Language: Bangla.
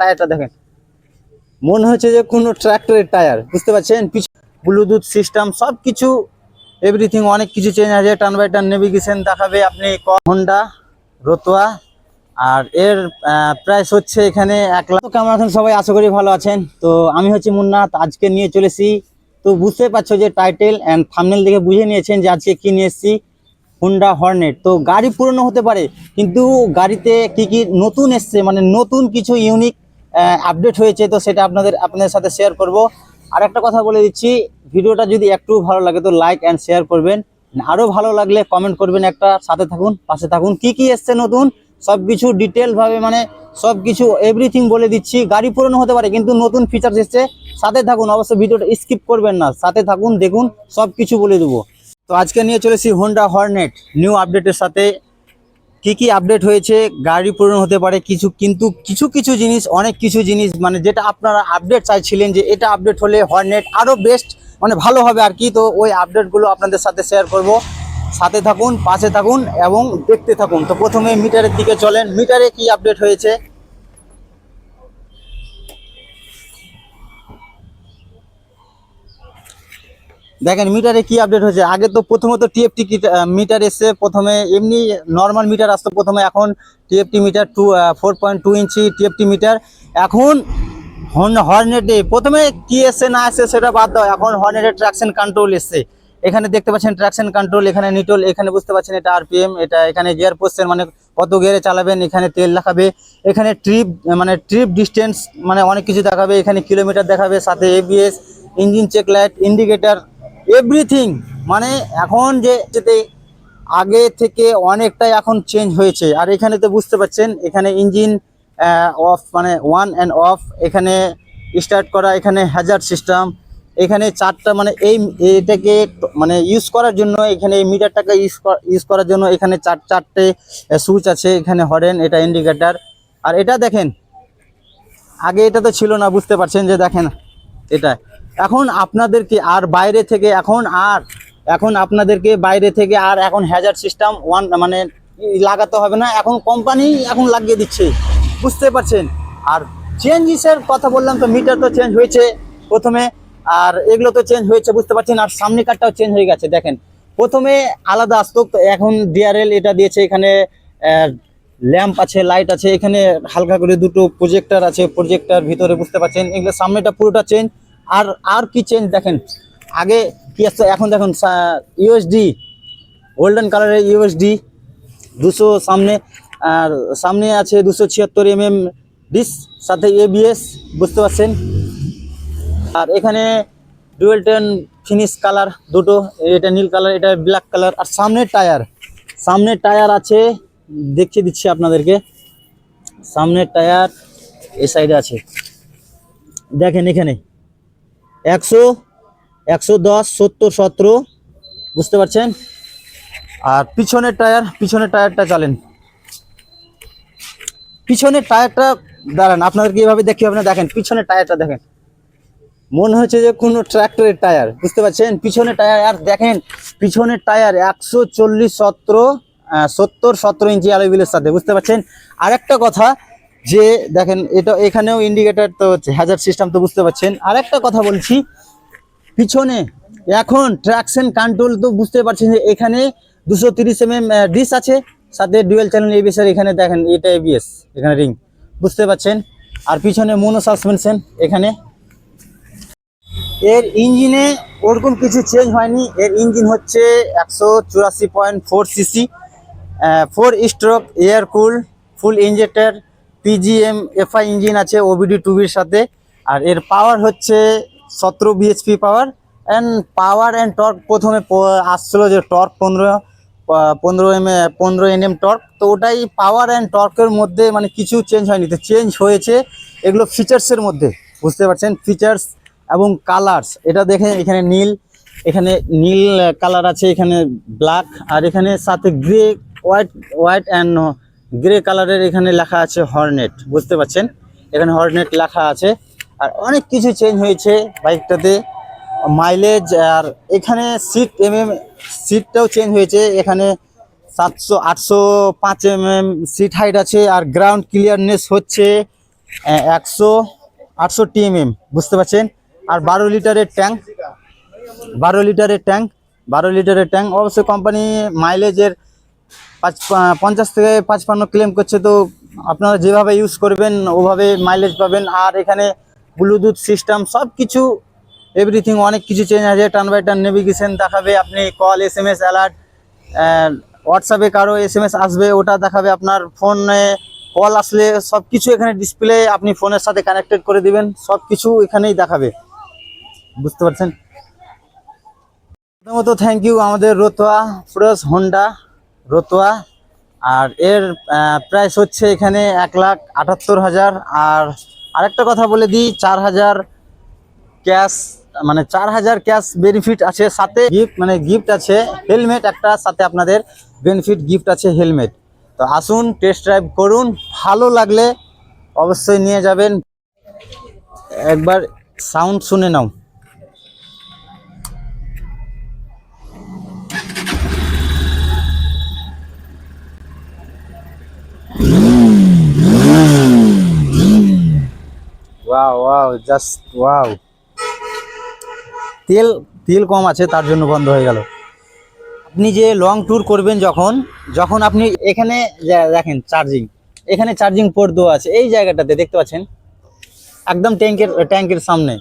টায়ারটা দেখেন। মনে হচ্ছে যে কোনো ট্র্যাক্টরের টায়ার, বুঝতে পারছেন? ব্লুটুথ সিস্টেম সব কিছু এভরিথিং অনেক কিছু চেঞ্জ আছে। টার্ন বাই টার্ন নেভিগেশন দেখাবে আপনি হন্ডা রতোয়া আর এর প্রাইস হচ্ছে এখানে এক লাখ। কেমন আছেন সবাই? আশা করি ভালো আছেন। তো আমি হচ্ছে মুন্নাথ আজকে নিয়ে চলেছি তো বুঝতে পারছ যে টাইটেল অ্যান্ড থামনেল দেখে বুঝে নিয়েছেন যে আজকে কী নিয়ে এসেছি? হুন্ডা হর্নেট তো গাড়ি পুরনো হতে পারে, কিন্তু গাড়িতে কি কি নতুন এসছে? মানে নতুন কিছু ইউনিক আপডেট হয়েছে, তো সেটা আপনাদের আপনাদের সাথে শেয়ার করব। আর একটা কথা বলে দিচ্ছি, ভিডিওটা যদি একটু ভালো লাগে, তো লাইক অ্যান্ড শেয়ার করবেন। আরও ভালো লাগলে কমেন্ট করবেন একটা, সাথে থাকুন, পাশে থাকুন। কি কি এসছে নতুন সব কিছু ডিটেলভাবে মানে সব কিছু এভরিথিং বলে দিচ্ছি। গাড়ি পুরনো হতে পারে, কিন্তু নতুন ফিচার্স এসছে। সাথে থাকুন, অবশ্যই ভিডিওটা স্কিপ করবেন না। সাথে থাকুন, দেখুন সব কিছু বলে দেবো। তো আজকে নিয়ে চলেছি হোন্ডা হর্নেট নিউ আপডেটের সাথে। কি কি আপডেট হয়েছে, গাড়ি পূরণ হতে পারে, কিছু কিন্তু কিছু কিছু জিনিস, অনেক কিছু জিনিস মানে যেটা আপনারা আপডেট চাইছিলেন যে এটা আপডেট হলে হর্নেট আরও বেস্ট মানে ভালো হবে আর কি। তো ওই আপডেটগুলো আপনাদের সাথে শেয়ার করব। সাথে থাকুন, পাশে থাকুন এবং দেখতে থাকুন। তো প্রথমে মিটারের দিকে চলেন। মিটারে কি আপডেট হয়েছে? দেখেন, মিটারে কি আপডেট হয়েছে? আগে তো প্রথমত টিএফটি মিটার এসছে, প্রথমে এমনি নর্মাল মিটার আসতো, প্রথমে এখন TFT meter two four point two inch TFT meter. এখন হর্নেটে প্রথমে কি এসছে, না এসছে, সেটা বাদ দাও। এখন হর্নেটের ট্রাকশন কন্ট্রোল এসছে। এখানে দেখতে পাচ্ছেন ট্রাকশন কন্ট্রোল এখানে নিটল এখানে বুঝতে পাচ্ছেন এটা আরপিএম এটা এখানে গিয়ার পোস্টের মানে কত গিয়ারে চালাবেন, এখানে তেল দেখাবে। এখানে ট্রিপ মানে ট্রিপ ডিস্টেন্স মানে অনেক কিছু দেখাবে। এখানে কিলোমিটার দেখাবে, সাথে ABS engine check light indicator everything মানে এখন যে যেতে আগে থেকে অনেকটাই এখন চেঞ্জ হয়েছে। আর এখানে তো বুঝতে পারছেন, এখানে ইঞ্জিন অফ মানে ওয়ান অ্যান্ড অফ এখানে স্টার্ট করা, এখানে হ্যাজার সিস্টেম এখানে চারটা মানে এই এটাকে মানে ইউজ করার জন্য, এখানে এই মিটারটাকে ইউজ ইউজ করার জন্য এখানে চার, চারটে সুইচ আছে, এখানে হরেন, এটা ইন্ডিকেটার আর এটা দেখেন, আগে এটা তো ছিল না, বুঝতে পারছেন যে দেখেন, এটা। এখন আপনাদেরকে আর বাইরে থেকে এখন আর, এখন আপনাদেরকে বাইরে থেকে আর এখন হ্যাজার সিস্টেম ওয়ান মানে লাগাতে হবে না। এখন কোম্পানি এখন লাগিয়ে দিচ্ছে। বুঝতে পারছেন? আর চেঞ্জিসের কথা বললাম তো মিটার তো চেঞ্জ হয়েছে প্রথমে, আর এগুলো তো চেঞ্জ হয়েছে, বুঝতে পারছেন? আর সামনে কারটাও চেঞ্জ হয়ে গেছে, দেখেন। প্রথমে আলাদা আসতো এখন ডিআরএল এটা দিয়েছে এখানে ল্যাম্প আছে লাইট আছে, এখানে হালকা করে দুটো প্রজেক্টর আছে প্রজেক্টার ভিতরে, বুঝতে পারছেন? এগুলো সামনেটা পুরোটা চেঞ্জ আর আর কি চেঞ্জ দেখেন? আগে কি আসছে এখন দেখুন ইউএসডি গোল্ডেন কালারের ইউএসডি দুশো সামনে, আর সামনে আছে দুশো ছিয়াত্তর এম এম ডিস সাথে এবিএস বুঝতে পারছেন? আর এখানে ডুয়েল টেন ফিনিশ কালার দুটো, এটা নীল কালার এটা ব্ল্যাক কালার আর সামনের টায়ার সামনের টায়ার আছে, দেখিয়ে দিচ্ছি আপনাদেরকে। সামনের টায়ার এই সাইডে আছে। দেখেন এখানে। একশো একশো দশ, সত্তর, সতেরো, বুঝতে পারছেন? আর পিছনের টায়ার, পিছনের টায়ারটা চালেন। পিছনের টায়ারটা, দাঁড়ান আপনাদেরকে এভাবে দেখি আপনি দেখেন, পিছনের টায়ারটা দেখেন। মনে হচ্ছে যে কোনো ট্র্যাক্টরের টায়ার, বুঝতে পারছেন? পিছনের টায়ার, আর দেখেন, পিছনের টায়ার একশো চল্লিশ, সতেরো সত্তর, সতেরো ইঞ্চি অ্যালোভিলের সাথে, বুঝতে পারছেন? আরেকটা কথা যে দেখেন এটা এখানেও ইন্ডিকেটার তো হচ্ছে হ্যাজার সিস্টেম তো বুঝতে পারছেন। আর একটা কথা বলছি, পিছনে, এখন ট্রাকশন কন্ট্রোল তো বুঝতে পারছেন যে এখানে দুশো তিরিশ এম এম ডিস আছে, সাথে ডুয়েল চ্যানেল এবিএস এর এখানে দেখেন, এটা এবিএস এখানে রিং বুঝতে পারছেন? আর পিছনে মোনো সাসপেনশন এখানে। এর ইঞ্জিনে ওরকম কিছু চেঞ্জ হয়নি, এর ইঞ্জিন হচ্ছে একশো চুরাশি point four CC four stroke air cool fuel injector PGM FI engine আছে ওবিডি টুবির সাথে। আর এর পাওয়ার হচ্ছে সতেরো BHP power and power and torque প্রথমে আসছিল যে টর্ক পনেরো পনেরো এম এ পনেরো এনএম টর্ক তো ওটাই পাওয়ার অ্যান্ড টর্কের মধ্যে মানে কিছু চেঞ্জ হয়নি। তো চেঞ্জ হয়েছে এগুলো ফিচার্সের মধ্যে, বুঝতে পারছেন? ফিচার্স এবং কালার্স এটা দেখেন এখানে নীল এখানে নীল কালার আছে, এখানে ব্ল্যাক আর এখানে সাথে grey white white and grey কালারের এখানে লেখা আছে হর্নেট বুঝতে পারছেন? এখানে হর্নেট লেখা আছে। আর অনেক কিছু চেঞ্জ হয়েছে বাইকটাতে। মাইলেজ আর এখানে সিট এম এম সিটটাও চেঞ্জ হয়েছে। এখানে সাতশো, আটশো, পাঁচ এম এম সিট হাইট আছে আর গ্রাউন্ড ক্লিয়ারনেস হচ্ছে একশো, আটশো টিএমএম বুঝতে পারছেন? আর বারো লিটারের ট্যাঙ্ক বারো লিটারের ট্যাঙ্ক বারো লিটারের ট্যাঙ্ক অবশ্যই কোম্পানি মাইলেজের পাঁচ পঞ্চাশ থেকে পাঁচপান্ন ক্লেম করছে তো আপনারা যেভাবে ইউজ করবেন, ওভাবে মাইলেজ পাবেন। আর এখানে ব্লুটুথ সিস্টেম সব কিছু এভরিথিং অনেক কিছু চেঞ্জ আছে। টার্ন বাই টার্ন নেভিগেশন দেখাবে আপনি call S M S alert হোয়াটসঅ্যাপে কারও এস এম এস আসবে, ওটা দেখাবে আপনার ফোনে কল আসলে সব কিছু এখানে ডিসপ্লে আপনি ফোনের সাথে কানেক্টেড করে দিবেন সব কিছু এখানেই দেখাবে। বুঝতে পারছেন? প্রথমত থ্যাংক ইউ আমাদের রোতোয়া প্রস হোন্ডা রোতোয়া, আর এর প্রাইস হচ্ছে এখানে এক লাখ আটাত্তর হাজার। আর আরেকটা কথা বলে দিই, চার হাজার ক্যাশ মানে চার হাজার ক্যাশ বেনিফিট আছে সাথে গিফট মানে গিফট আছে হেলমেট একটা, সাথে আপনাদের বেনিফিট গিফট আছে হেলমেট তো আসুন টেস্ট ড্রাইভ করুন, ভালো লাগলে অবশ্যই নিয়ে যাবেন। একবার সাউন্ড শুনে নাও। ওয়াও ওয়াও জাস্ট ওয়াও তেল তেল কম আছে, তার জন্য বন্ধ হয়ে গেল। আপনি যে লং ট্যুর করবেন যখন যখন আপনি এখানে দেখেন চার্জিং এখানে চার্জিং পোর্ট দেওয়া আছে, এই জায়গাটাতে দেখতে পাচ্ছেন? একদম ট্যাঙ্কের ট্যাঙ্কের সামনে।